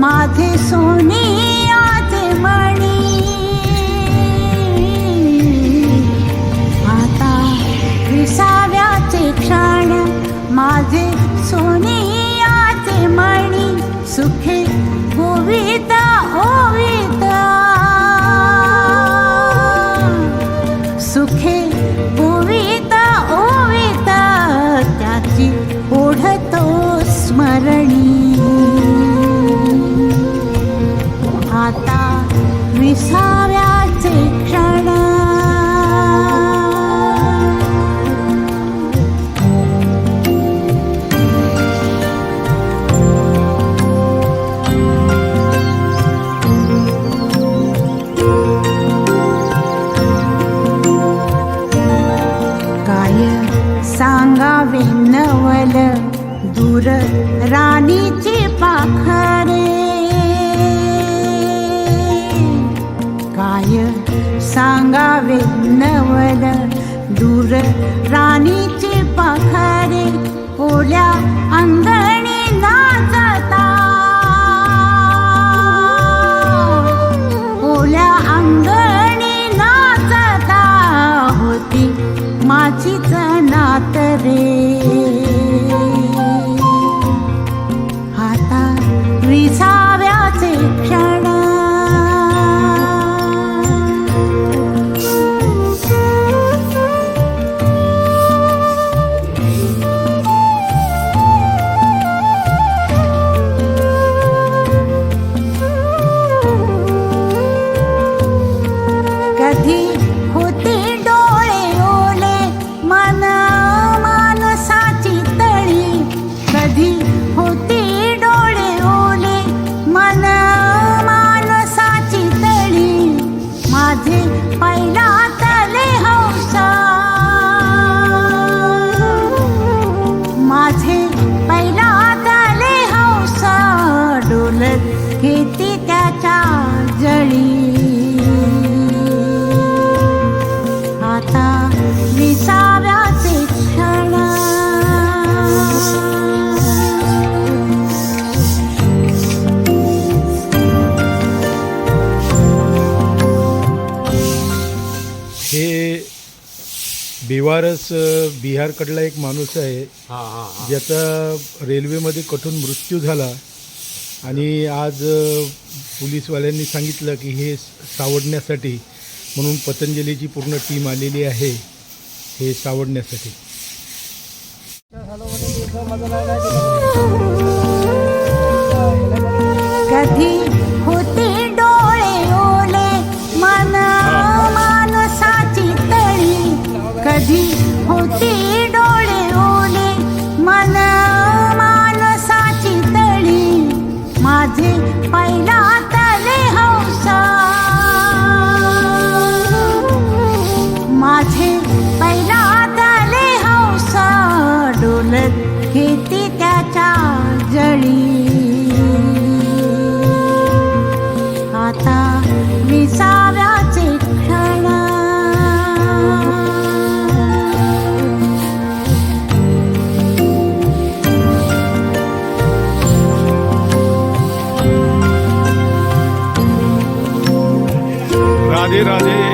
माझे सोने आज मणी. आता विसाव्याचे क्षण माझे सोने आज मणी. सुखे गोविता ओविता सुखे गोविता ओविता त्याची ओढतो स्मरणी. सांगावे नवल दूर राणीचे पाखरे. काय सांगावे नवल दूर राणीचे पाखरे. ओल्या अंगणी नाचता. ओल्या अंगणी नाचता. होती माझीच காத்ததே घेते त्याच्या जळी. आता विसाव्याचे क्षण. हे बिवारस बिहारकडला एक माणूस आहे ज्याचा रेल्वेमध्ये कठून मृत्यू झाला. आणि आज पोलीसवाल्यांनी सांगितलं की हे सावडण्यासाठी म्हणून पतंजलीची पूर्ण टीम आलेली आहे हे सावडण्यासाठी कधी माझे पहिला तले हौसा डोलत घेती त्याच्या जळी. आता विसाव्याचे क्षण. राधे राधे.